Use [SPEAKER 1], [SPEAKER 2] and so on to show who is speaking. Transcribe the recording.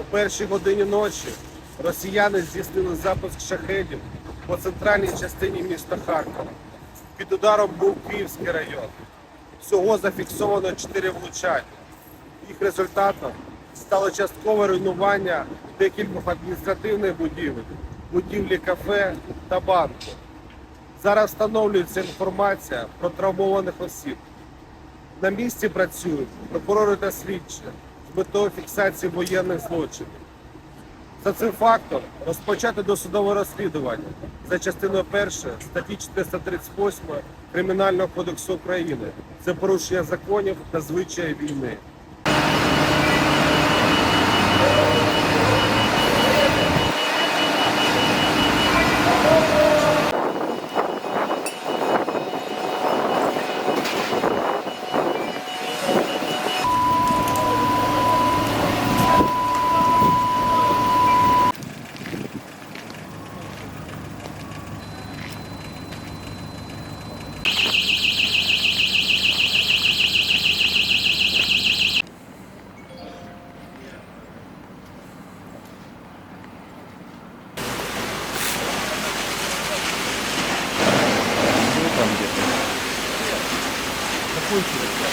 [SPEAKER 1] О першій годині ночі росіяни здійснили запуск шахедів по центральній частині міста Харкова. Під ударом був Київський район. Всього зафіксовано 4 влучання. Їх результатом стало часткове руйнування декількох адміністративних будівель, будівлі кафе та банку. Зараз встановлюється інформація про травмованих осіб. На місці працюють прокурори та слідчі метою фіксації воєнних злочинів. За цим фактом розпочати досудове розслідування за частиною 1 статті 438 Кримінального кодексу України. Це порушення законів та звичаї війни.
[SPEAKER 2] Thank you.